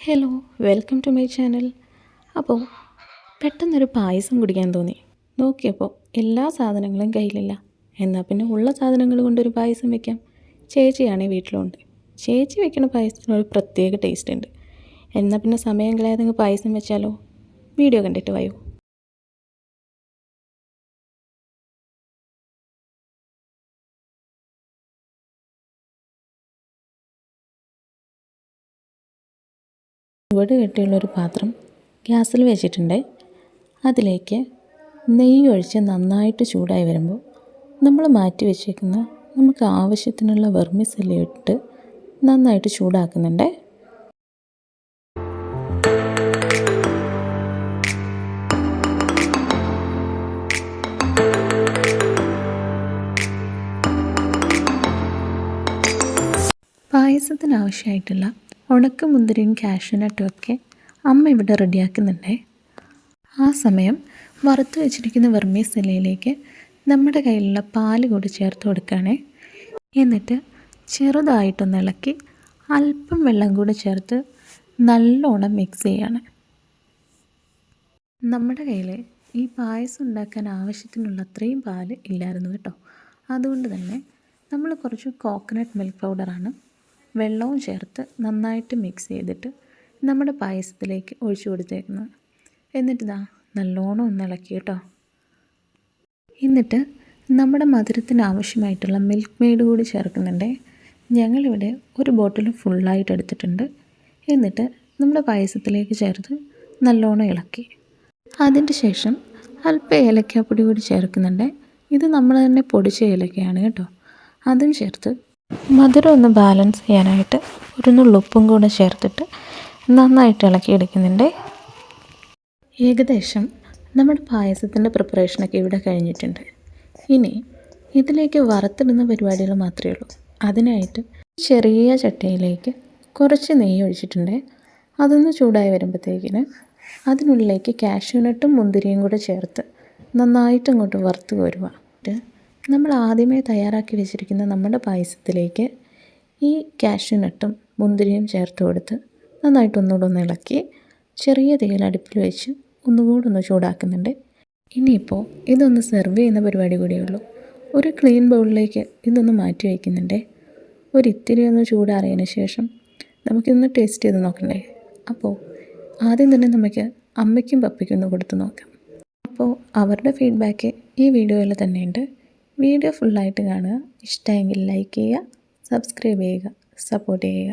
Hello welcome to my channel അപ്പോൾ പെട്ടെന്നൊരു പായസം കുടിക്കാൻ തോന്നി. നോക്കിയപ്പോൾ എല്ലാ സാധനങ്ങളും കയ്യിലില്ല. എന്നാൽ പിന്നെ ഉള്ള സാധനങ്ങൾ കൊണ്ടൊരു പായസം വെക്കാം. ചേച്ചിയാണേ വീട്ടിലുണ്ട്. ചേച്ചി വെക്കുന്ന പായസത്തിനൊരു പ്രത്യേക ടേസ്റ്റ് ഉണ്ട്. എന്നാൽ പിന്നെ സമയം കളയാതെ പായസം വെച്ചാലോ? വീഡിയോ കണ്ടിട്ട് വായോ? ചുവട് കെട്ടിയുള്ളൊരു പാത്രം ഗ്യാസിൽ വെച്ചിട്ടുണ്ട്. അതിലേക്ക് നെയ്യ് ഒഴിച്ച് നന്നായിട്ട് ചൂടായി വരുമ്പോൾ നമ്മൾ മാറ്റി വെച്ചേക്കുന്ന നമുക്ക് ആവശ്യത്തിനുള്ള വെർമിസെല്ലി ഇട്ട് നന്നായിട്ട് ചൂടാക്കുന്നുണ്ട്. പായസത്തിന് ആവശ്യമായിട്ടുള്ള ഉണക്കമുന്തിരിയും കാഷ്യൂനട്ടും ഒക്കെ അമ്മ ഇവിടെ റെഡിയാക്കുന്നുണ്ടേ. ആ സമയം വറുത്ത് വെച്ചിരിക്കുന്ന വെർമീസലയിലേക്ക് നമ്മുടെ കയ്യിലുള്ള പാൽ കൂടി ചേർത്ത് കൊടുക്കുകയാണേ. എന്നിട്ട് ചെറുതായിട്ടൊന്ന് ഇളക്കി അല്പം വെള്ളം കൂടി ചേർത്ത് നല്ലോണം മിക്സ് ചെയ്യാണ് നമ്മുടെ കയ്യിൽ ഈ പായസം ഉണ്ടാക്കാൻ ആവശ്യത്തിനുള്ള അത്രയും പാൽ ഇല്ലായിരുന്നു കേട്ടോ. അതുകൊണ്ട് തന്നെ നമ്മൾ കുറച്ച് കോക്കനട്ട് മിൽക്ക് പൗഡറാണ് വെള്ളവും ചേർത്ത് നന്നായിട്ട് മിക്സ് ചെയ്തിട്ട് നമ്മുടെ പായസത്തിലേക്ക് ഒഴിച്ചു കൊടുത്തേക്കുന്നത് എന്നിട്ട് ഇതാ നല്ലോണം ഒന്ന് ഇളക്കി കേട്ടോ. എന്നിട്ട് നമ്മുടെ മധുരത്തിന് ആവശ്യമായിട്ടുള്ള മിൽക്ക് മെയ്ഡ് കൂടി ചേർക്കുന്നുണ്ട്. ഞങ്ങളിവിടെ ഒരു ബോട്ടിൽ ഫുള്ളായിട്ട് എടുത്തിട്ടുണ്ട്. എന്നിട്ട് നമ്മുടെ പായസത്തിലേക്ക് ചേർത്ത് നല്ലോണം ഇളക്കി. അതിന്റെ ശേഷം അല്പം ഏലക്കാപ്പൊടി കൂടി ചേർക്കുന്നുണ്ട്. ഇത് നമ്മൾ തന്നെ പൊടിച്ച ഏലക്കയാണ് കേട്ടോ. അതും ചേർത്ത് മധുരം ഒന്ന് ബാലൻസ് ചെയ്യാനായിട്ട് ഒരു നുള്ളുപ്പും കൂടെ ചേർത്തിട്ട് നന്നായിട്ട് ഇളക്കി എടുക്കുന്നുണ്ട് ഏകദേശം നമ്മുടെ പായസത്തിന്റെ പ്രിപ്പറേഷനൊക്കെ ഇവിടെ കഴിഞ്ഞിട്ടുണ്ട്. ഇനി ഇതിലേക്ക് വറുത്തിടുന്ന പരിപാടികൾ മാത്രമേ ഉള്ളൂ. അതിനായിട്ട് ചെറിയ ചട്ടിയിലേക്ക് കുറച്ച് നെയ്യ് ഒഴിച്ചിട്ടുണ്ട്. അതൊന്ന് ചൂടായി വരുമ്പോഴത്തേക്കിന് അതിനുള്ളിലേക്ക് കാഷ്യൂനട്ടും മുന്തിരിയും കൂടെ ചേർത്ത് നന്നായിട്ട് അങ്ങോട്ട് വറുത്ത് കോരുക. നമ്മൾ ആദ്യമേ തയ്യാറാക്കി വെച്ചിരിക്കുന്ന നമ്മുടെ പായസത്തിലേക്ക് ഈ കാഷ്യൂനട്ടും മുന്തിരിയും ചേർത്ത് കൊടുത്ത് നന്നായിട്ട് ഒന്നുകൂടെ ഒന്ന് ഇളക്കി ചെറിയ തീയിൽ വെച്ച് ഒന്നുകൂടെ ഒന്ന് ചൂടാക്കുന്നുണ്ട്. ഇനിയിപ്പോൾ ഇതൊന്ന് സെർവ് ചെയ്യുന്ന പരിപാടി കൂടിയേ ഉള്ളൂ. ഒരു ക്ലീൻ ബൗളിലേക്ക് ഇതൊന്ന് മാറ്റി വയ്ക്കുന്നുണ്ട്. ഒരിത്തിരി ഒന്ന് ചൂടാറിയതിന് ശേഷം നമുക്കിതൊന്ന് ടേസ്റ്റ് ചെയ്ത് നോക്കണ്ടേ? അപ്പോൾ ആദ്യം തന്നെ നമുക്ക് അമ്മയ്ക്കും പപ്പയ്ക്കും ഒന്ന് കൊടുത്ത് നോക്കാം. അപ്പോൾ അവരുടെ ഫീഡ്ബാക്ക് ഈ വീഡിയോയിൽ തന്നെയുണ്ട്. വീഡിയോ ഫുള്ളായിട്ട് കാണുക. ഇഷ്ടമെങ്കിൽ ലൈക്ക് ചെയ്യുക സബ്സ്ക്രൈബ് ചെയ്യുക സപ്പോർട്ട് ചെയ്യുക.